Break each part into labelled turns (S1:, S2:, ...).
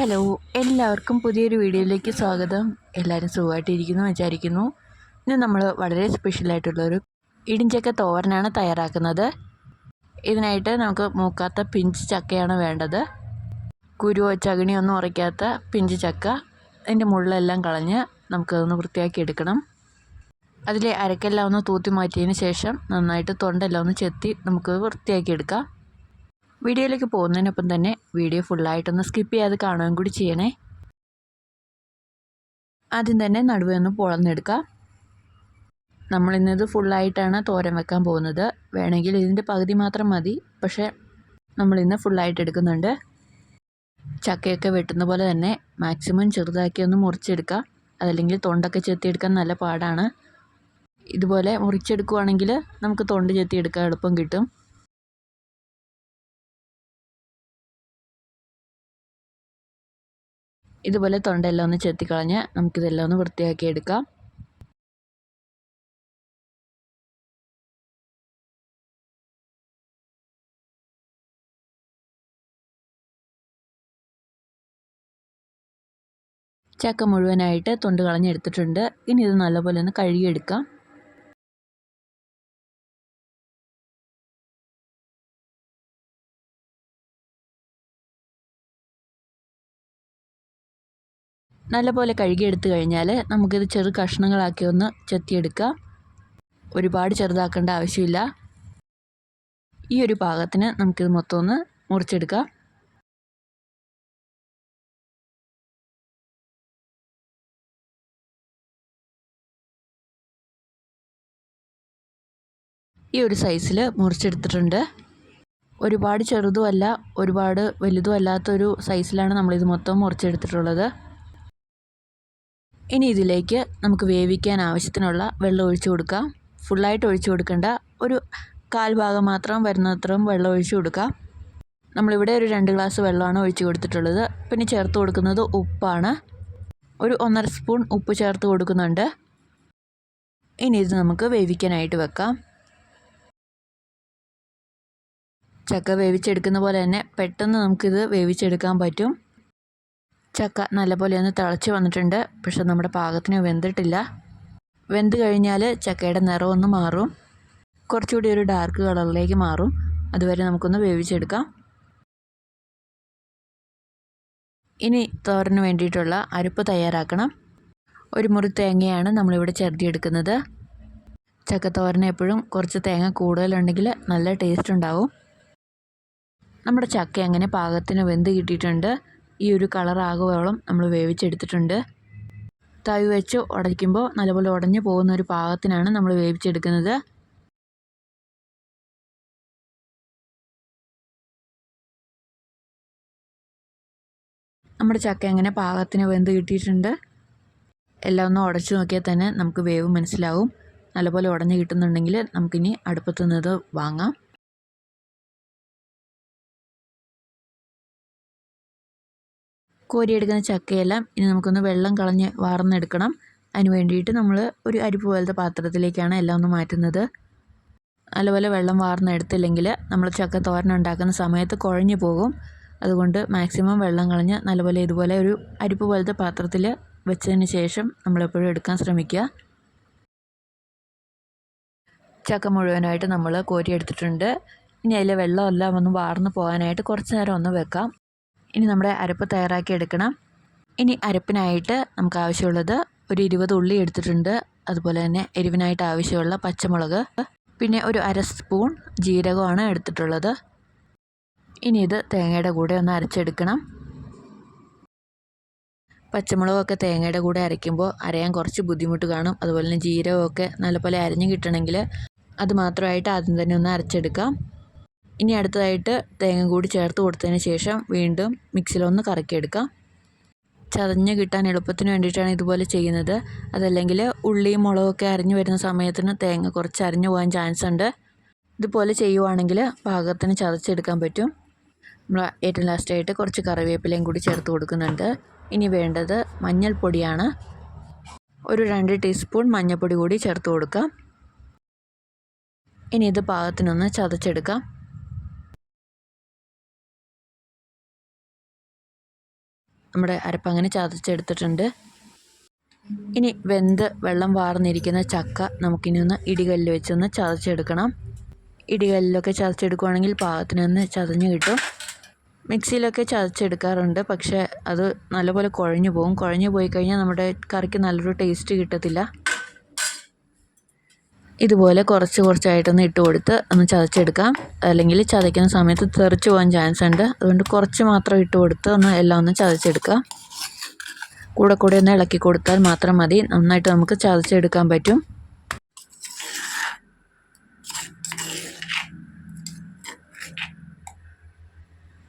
S1: Hello എല്ലാവർക്കും പുതിയൊരു വീഡിയോയിലേക്ക് സ്വാഗതം. എല്ലാവരും സുഖമായിട്ടിരിക്കുന്നു വിചാരിക്കുന്നു. ഇന്ന് നമ്മൾ വളരെ സ്പെഷ്യലായിട്ടുള്ളൊരു ഇടിഞ്ചക്ക തോരനാണ് തയ്യാറാക്കുന്നത്. ഇതിനായിട്ട് നമുക്ക് മൂക്കാത്ത പിഞ്ച് ചക്കയാണ് വേണ്ടത്. കുരുവോ ചകിണിയൊന്നും ഉറയ്ക്കാത്ത പിഞ്ച് ചക്ക. അതിന്റെ മുള്ളെല്ലാം കളഞ്ഞ് നമുക്കതൊന്ന് വൃത്തിയാക്കി എടുക്കണം. അതിലെ അരക്കെല്ലാം ഒന്ന് തൂത്തി മാറ്റിയതിന് ശേഷം നന്നായിട്ട് തൊണ്ടെല്ലാം ഒന്ന് ചെത്തി നമുക്ക് വൃത്തിയാക്കി എടുക്കാം. വീഡിയോയിലേക്ക് പോകുന്നതിനൊപ്പം തന്നെ വീഡിയോ ഫുള്ളായിട്ടൊന്ന് സ്കിപ്പ് ചെയ്യാതെ കാണുകയും കൂടി ചെയ്യണേ. ആദ്യം തന്നെ നടുവേ ഒന്ന് പൊളന്നെടുക്കാം. നമ്മളിന്നത് ഫുള്ളായിട്ടാണ് തോരൻ വെക്കാൻ പോകുന്നത്. വേണമെങ്കിൽ ഇതിന്റെ പകുതി മാത്രം മതി. പക്ഷേ നമ്മളിന്ന് ഫുള്ളായിട്ട് എടുക്കുന്നുണ്ട്. ചക്കയൊക്കെ വെട്ടുന്ന പോലെ തന്നെ മാക്സിമം ചെറുതാക്കി ഒന്ന് മുറിച്ചെടുക്കാം. അതല്ലെങ്കിൽ തൊണ്ടൊക്കെ ചെത്തിയെടുക്കാൻ നല്ല പാടാണ്. ഇതുപോലെ മുറിച്ചെടുക്കുവാണെങ്കിൽ നമുക്ക് തൊണ്ട് ചെത്തിയെടുക്കാൻ എളുപ്പം കിട്ടും. ഇതുപോലെ തൊണ്ടെല്ലാം ഒന്ന് ചെത്തിക്കളഞ്ഞ് നമുക്കിതെല്ലാം ഒന്ന് വൃത്തിയാക്കി എടുക്കാം. ചക്ക മുഴുവനായിട്ട് തൊണ്ട് കളഞ്ഞെടുത്തിട്ടുണ്ട്. ഇനി ഇത് നല്ലപോലെ ഒന്ന് കഴുകിയെടുക്കാം. നല്ലപോലെ കഴുകിയെടുത്ത് കഴിഞ്ഞാൽ നമുക്കിത് ചെറു കഷ്ണങ്ങളാക്കി ഒന്ന് ചെത്തിയെടുക്കാം ഒരുപാട് ചെറുതാക്കേണ്ട ആവശ്യമില്ല. ഈ ഒരു പാകത്തിന് നമുക്കിത് മൊത്തം ഒന്ന് മുറിച്ചെടുക്കാം ഈ ഒരു സൈസിൽ മുറിച്ചെടുത്തിട്ടുണ്ട്. ഒരുപാട് ചെറുതുമല്ല ഒരുപാട് വലുതും അല്ലാത്തൊരു സൈസിലാണ് നമ്മളിത് മൊത്തം മുറിച്ചെടുത്തിട്ടുള്ളത്. ഇനി ഇതിലേക്ക് നമുക്ക് വേവിക്കാൻ ആവശ്യത്തിനുള്ള വെള്ളം ഒഴിച്ചു കൊടുക്കാം ഫുള്ളായിട്ട് ഒഴിച്ചു കൊടുക്കേണ്ട. ഒരു കാൽ ഭാഗം മാത്രം വരുന്നത്രയും വെള്ളം ഒഴിച്ചു കൊടുക്കാം നമ്മളിവിടെ ഒരു രണ്ട് ഗ്ലാസ് വെള്ളമാണ് ഒഴിച്ചു കൊടുത്തിട്ടുള്ളത്. പിന്നെ ചേർത്ത് കൊടുക്കുന്നത് ഉപ്പാണ്. ഒരു ഒന്നര സ്പൂൺ ഉപ്പ് ചേർത്ത് കൊടുക്കുന്നുണ്ട്. ഇനി ഇത് നമുക്ക് വേവിക്കാനായിട്ട് വെക്കാം. ചക്ക വേവിച്ചെടുക്കുന്ന പോലെ തന്നെ പെട്ടെന്ന് നമുക്കിത് വേവിച്ചെടുക്കാൻ പറ്റും. ചക്ക നല്ലപോലെ ഒന്ന് തിളച്ച് വന്നിട്ടുണ്ട്. പക്ഷെ നമ്മുടെ പാകത്തിന് വെന്തിട്ടില്ല. വെന്ത് കഴിഞ്ഞാൽ ചക്കയുടെ നിറം ഒന്ന് മാറും. കുറച്ചുകൂടി ഒരു ഡാർക്ക് കളറിലേക്ക് മാറും. അതുവരെ നമുക്കൊന്ന് വേവിച്ചെടുക്കാം. ഇനി തോരന് വേണ്ടിയിട്ടുള്ള അരിപ്പ് തയ്യാറാക്കണം. ഒരു മുറി തേങ്ങയാണ് നമ്മളിവിടെ ചെറുതിയെടുക്കുന്നത് ചക്കത്തോരന് എപ്പോഴും കുറച്ച് തേങ്ങ കൂടുതലുണ്ടെങ്കിൽ നല്ല ടേസ്റ്റ് ഉണ്ടാവും. നമ്മുടെ ചക്ക അങ്ങനെ പാകത്തിന് വെന്ത് കിട്ടിയിട്ടുണ്ട്. ഈ ഒരു കളറാകുവോളം നമ്മൾ വേവിച്ചെടുത്തിട്ടുണ്ട്. തവി വെച്ച് ഉടയ്ക്കുമ്പോൾ നല്ലപോലെ ഉടഞ്ഞു പോകുന്ന ഒരു പാകത്തിനാണ് നമ്മൾ വേവിച്ചെടുക്കുന്നത്. നമ്മുടെ ചക്ക എങ്ങനെ പാകത്തിന് വെന്ത് കിട്ടിയിട്ടുണ്ട്? എല്ലാം ഒന്ന് ഉടച്ചു നോക്കിയാൽ തന്നെ നമുക്ക് വേവ് മനസ്സിലാവും. നല്ലപോലെ ഉടഞ്ഞു കിട്ടുന്നുണ്ടെങ്കിൽ നമുക്കിനി അടുപ്പത്തു നിന്ന് വാങ്ങാം. കോരിയെടുക്കുന്ന ചക്കയെല്ലാം ഇനി നമുക്കൊന്ന് വെള്ളം കളഞ്ഞ് വാർന്നെടുക്കണം. അതിന് വേണ്ടിയിട്ട് നമ്മൾ ഒരു അരിപ്പ് പോലത്തെ പാത്രത്തിലേക്കാണ് എല്ലാം ഒന്ന് മാറ്റുന്നത്. നല്ലപോലെ വെള്ളം വാർന്നെടുത്തില്ലെങ്കിൽ നമ്മൾ ചക്ക തോരൻ ഉണ്ടാക്കുന്ന സമയത്ത് കുഴഞ്ഞു പോകും. അതുകൊണ്ട് മാക്സിമം വെള്ളം കളഞ്ഞ് നല്ലപോലെ ഇതുപോലെ ഒരു അരിപ്പ് പോലത്തെ പാത്രത്തിൽ വെച്ചതിന് ശേഷം നമ്മളെപ്പോഴും എടുക്കാൻ ശ്രമിക്കുക. ചക്ക മുഴുവനായിട്ട് നമ്മൾ കോരിയെടുത്തിട്ടുണ്ട്. ഇനി അതിലെ വെള്ളമെല്ലാം ഒന്ന് വാർന്നു പോകാനായിട്ട് കുറച്ച് നേരം ഒന്ന് വെക്കാം. ഇനി നമ്മുടെ അരപ്പ് തയ്യാറാക്കി എടുക്കണം. ഇനി അരപ്പിനായിട്ട് നമുക്ക് ആവശ്യമുള്ളത് ഒരു ഇരുപത് ഉള്ളി എടുത്തിട്ടുണ്ട്. അതുപോലെ തന്നെ എരിവിനായിട്ട് ആവശ്യമുള്ള പച്ചമുളക്. പിന്നെ ഒരു അര സ്പൂൺ ജീരകമാണ് എടുത്തിട്ടുള്ളത്. ഇനി ഇത് തേങ്ങയുടെ കൂടെ ഒന്ന് അരച്ചെടുക്കണം. പച്ചമുളകൊക്കെ തേങ്ങയുടെ കൂടെ അരയ്ക്കുമ്പോൾ അരയാൻ കുറച്ച് ബുദ്ധിമുട്ട് കാണും. അതുപോലെ തന്നെ ജീരകമൊക്കെ നല്ലപോലെ അരഞ്ഞു കിട്ടണമെങ്കിൽ അത് മാത്രമായിട്ട് ആദ്യം തന്നെ ഒന്ന് അരച്ചെടുക്കാം. ഇനി അടുത്തതായിട്ട് തേങ്ങ കൂടി ചേർത്ത് കൊടുത്തതിന് ശേഷം വീണ്ടും മിക്സിയിലൊന്ന് കറക്കിയെടുക്കാം. ചതഞ്ഞ് കിട്ടാൻ എളുപ്പത്തിന് വേണ്ടിയിട്ടാണ് ഇതുപോലെ ചെയ്യുന്നത്. അതല്ലെങ്കിൽ ഉള്ളിയും മുളകൊക്കെ അരിഞ്ഞു വരുന്ന സമയത്തിന് തേങ്ങ കുറച്ച് അരിഞ്ഞു പോകാൻ ചാൻസ് ഉണ്ട്. ഇതുപോലെ ചെയ്യുവാണെങ്കിൽ പാകത്തിന് ചതച്ചെടുക്കാൻ പറ്റും. നമ്മൾ ഏറ്റവും ലാസ്റ്റായിട്ട് കുറച്ച് കറിവേപ്പിലയും കൂടി ചേർത്ത് കൊടുക്കുന്നുണ്ട്. ഇനി വേണ്ടത് മഞ്ഞൾപ്പൊടിയാണ്. ഒരു രണ്ട് ടീസ്പൂൺ മഞ്ഞൾപ്പൊടി കൂടി ചേർത്ത് കൊടുക്കാം. ഇനി ഇത് പാകത്തിനൊന്ന് ചതച്ചെടുക്കാം. നമ്മുടെ അരപ്പ് അങ്ങനെ ചതച്ചെടുത്തിട്ടുണ്ട്. ഇനി വെന്ത് വെള്ളം വാർന്നിരിക്കുന്ന ചക്ക നമുക്കിനി ഒന്ന് ഇടികല്ലിൽ വെച്ചൊന്ന് ചതച്ചെടുക്കണം. ഇടികല്ലിലൊക്കെ ചതച്ചെടുക്കുവാണെങ്കിൽ പാകത്തിനൊന്ന് ചതഞ്ഞ് കിട്ടും. മിക്സിയിലൊക്കെ ചതച്ചെടുക്കാറുണ്ട് പക്ഷേ അത് നല്ലപോലെ കുഴഞ്ഞു പോകും കുഴഞ്ഞു പോയി കഴിഞ്ഞാൽ നമ്മുടെ കറിക്ക് നല്ലൊരു ടേസ്റ്റ് കിട്ടത്തില്ല. ഇതുപോലെ കുറച്ച് കുറച്ചായിട്ടൊന്ന് ഇട്ട് കൊടുത്ത് ഒന്ന് ചതച്ചെടുക്കാം. അല്ലെങ്കിൽ ചതയ്ക്കുന്ന സമയത്ത് തെറിച്ച് പോകാൻ ചാൻസ് ഉണ്ട്. അതുകൊണ്ട് കുറച്ച് മാത്രം ഇട്ട് കൊടുത്ത് ഒന്ന് എല്ലാം ഒന്ന് ചതച്ചെടുക്കാം. കൂടെ കൂടെ ഒന്ന് ഇളക്കി കൊടുത്താൽ മാത്രം മതി. നന്നായിട്ട് നമുക്ക് ചതച്ചെടുക്കാൻ പറ്റും.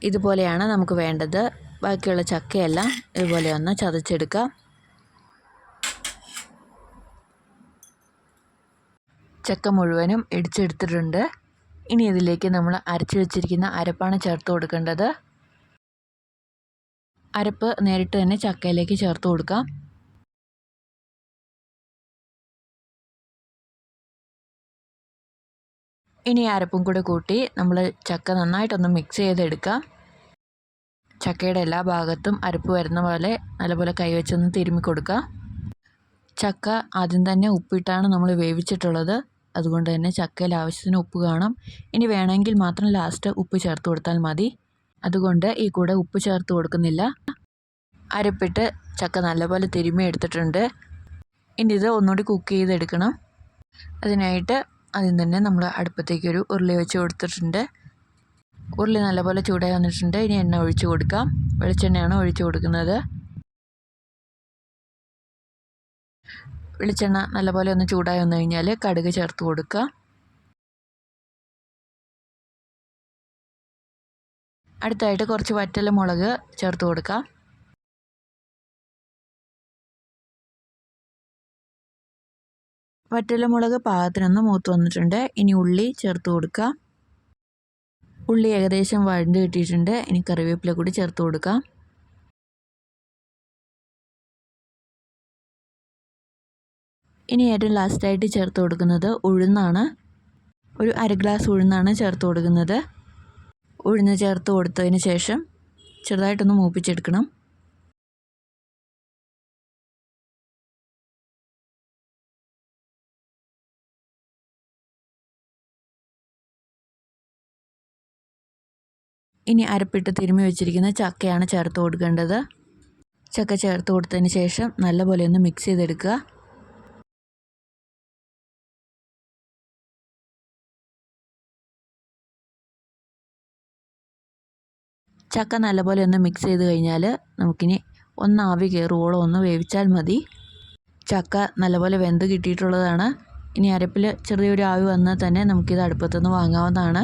S1: ഇതുപോലെയാണ് നമുക്ക് വേണ്ടത്. ബാക്കിയുള്ള ചക്കയെല്ലാം ഇതുപോലെ ഒന്ന് ചതച്ചെടുക്കാം. ചക്ക മുഴുവനും ഇടിച്ചെടുത്തിട്ടുണ്ട്. ഇനി ഇതിലേക്ക് നമ്മൾ അരച്ചു വെച്ചിരിക്കുന്ന അരപ്പാണ് ചേർത്ത് കൊടുക്കേണ്ടത്. അരപ്പ് നേരിട്ട് തന്നെ ചക്കയിലേക്ക് ചേർത്ത് കൊടുക്കാം. ഇനി അരപ്പും കൂടെ കൂട്ടി നമ്മൾ ചക്ക നന്നായിട്ടൊന്ന് മിക്സ് ചെയ്തെടുക്കാം. ചക്കയുടെ എല്ലാ ഭാഗത്തും അരപ്പ് വരുന്ന പോലെ നല്ലപോലെ കൈവച്ചൊന്ന് തിരുമ്മി കൊടുക്കാം. ചക്ക ആദ്യം തന്നെ ഉപ്പിട്ടാണ് നമ്മൾ വേവിച്ചിട്ടുള്ളത്. അതുകൊണ്ട് തന്നെ ചക്കയിൽ ആവശ്യത്തിന് ഉപ്പ് കാണും. ഇനി വേണമെങ്കിൽ മാത്രം ലാസ്റ്റ് ഉപ്പ് ചേർത്ത് കൊടുത്താൽ മതി. അതുകൊണ്ട് ഈ കൂടെ ഉപ്പ് ചേർത്ത് കൊടുക്കുന്നില്ല. അരപ്പിട്ട് ചക്ക നല്ലപോലെ തിരുമ്മി എടുത്തിട്ടുണ്ട്. ഇനി ഇത് ഒന്നുകൂടി കുക്ക് ചെയ്തെടുക്കണം. അതിനായിട്ട് ആദ്യം തന്നെ നമ്മൾ അടുപ്പത്തേക്ക് ഒരു ഉരുളി വെച്ച് കൊടുത്തിട്ടുണ്ട്. ഉരുളി നല്ലപോലെ ചൂടായി വന്നിട്ടുണ്ട്. ഇനി എണ്ണ ഒഴിച്ചു കൊടുക്കാം. വെളിച്ചെണ്ണയാണ് ഒഴിച്ചു കൊടുക്കുന്നത്. വെളിച്ചെണ്ണ നല്ലപോലെ ഒന്ന് ചൂടായി വന്നു കഴിഞ്ഞാൽ കടുക് ചേർത്ത് കൊടുക്കുക. അടുത്തായിട്ട് കുറച്ച് വറ്റല മുളക് ചേർത്ത് കൊടുക്കുക. വറ്റല മുളക് പാകത്തിനൊന്ന് മൂത്ത് വന്നിട്ടുണ്ട്. ഇനി ഉള്ളി ചേർത്ത് കൊടുക്കുക. ഉള്ളി ഏകദേശം വഴണ്ട് കിട്ടിയിട്ടുണ്ട്. ഇനി കറിവേപ്പില കൂടി ചേർത്ത് കൊടുക്കാം ഇനി ഏറ്റവും ലാസ്റ്റായിട്ട് ചേർത്ത് കൊടുക്കുന്നത് ഉഴുന്നാണ്. ഒരു അര ഗ്ലാസ് ഉഴുന്നാണ് ചേർത്ത് കൊടുക്കുന്നത്. ഉഴുന്ന് ചേർത്ത് കൊടുത്തതിന് ശേഷം ചെറുതായിട്ടൊന്ന് മൂപ്പിച്ചെടുക്കണം. ഇനി അരപ്പിട്ട് തിരുമ്മി വെച്ചിരിക്കുന്ന ചക്കയാണ് ചേർത്ത് കൊടുക്കേണ്ടത്. ചക്ക ചേർത്ത് കൊടുത്തതിന് ശേഷം നല്ലപോലെ ഒന്ന് മിക്സ് ചെയ്തെടുക്കുക. ചക്ക നല്ലപോലെ ഒന്ന് മിക്സ് ചെയ്ത് കഴിഞ്ഞാൽ നമുക്കിനി ഒന്ന് ആവി കയറുവോളം ഒന്ന് വേവിച്ചാൽ മതി. ചക്ക നല്ലപോലെ വെന്ത് കിട്ടിയിട്ടുള്ളതാണ്. ഇനി അരപ്പിൽ ചെറിയൊരു ആവി വന്നാൽ തന്നെ നമുക്കിത് അടുപ്പത്തുനിന്ന് വാങ്ങാവുന്നതാണ്.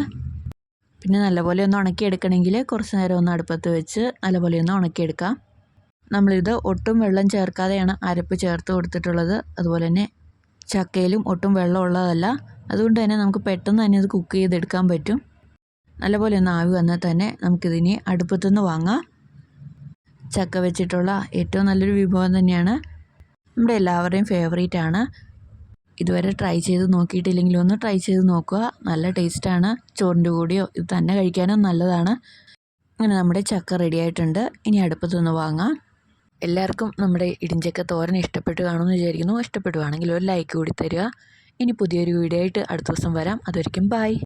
S1: പിന്നെ നല്ലപോലെ ഒന്ന് ഉണക്കിയെടുക്കണമെങ്കിൽ കുറച്ച് നേരം ഒന്ന് അടുപ്പത്ത് വെച്ച് നല്ലപോലെ ഒന്ന് ഉണക്കിയെടുക്കാം. നമ്മളിത് ഒട്ടും വെള്ളം ചേർക്കാതെയാണ് അരപ്പ് ചേർത്ത് കൊടുത്തിട്ടുള്ളത്. അതുപോലെ തന്നെ ചക്കയിലും ഒട്ടും വെള്ളം ഉള്ളതല്ല. അതുകൊണ്ട് തന്നെ നമുക്ക് പെട്ടെന്ന് തന്നെ ഇത് കുക്ക് ചെയ്തെടുക്കാൻ പറ്റും. നല്ലപോലെ ഒന്ന് ആവി വന്നാൽ തന്നെ നമുക്കിതിനെ അടുപ്പത്തുനിന്ന് വാങ്ങാം. ചക്ക വെച്ചിട്ടുള്ള ഏറ്റവും നല്ലൊരു വിഭവം തന്നെയാണ്. നമ്മുടെ എല്ലാവരുടെയും ഫേവറേറ്റ് ആണ്. ഇതുവരെ ട്രൈ ചെയ്ത് നോക്കിയിട്ടില്ലെങ്കിൽ ഒന്ന് ട്രൈ ചെയ്ത് നോക്കുക. നല്ല ടേസ്റ്റാണ് ചോറിന്റെ കൂടിയോ ഇത് തന്നെ കഴിക്കാനും നല്ലതാണ്. അങ്ങനെ നമ്മുടെ ചക്ക റെഡി ആയിട്ടുണ്ട്. ഇനി അടുപ്പത്തുനിന്ന് വാങ്ങാം. എല്ലാവർക്കും നമ്മുടെ ഇടിഞ്ചക്ക തോരൻ ഇഷ്ടപ്പെട്ട് കാണുമെന്ന് വിചാരിക്കുന്നു. ഇഷ്ടപ്പെടുവാണെങ്കിൽ ഒരു ലൈക്ക് കൂടി തരിക. ഇനി പുതിയൊരു വീഡിയോ ആയിട്ട് അടുത്ത ദിവസം വരാം. അതൊരിക്കും ബൈ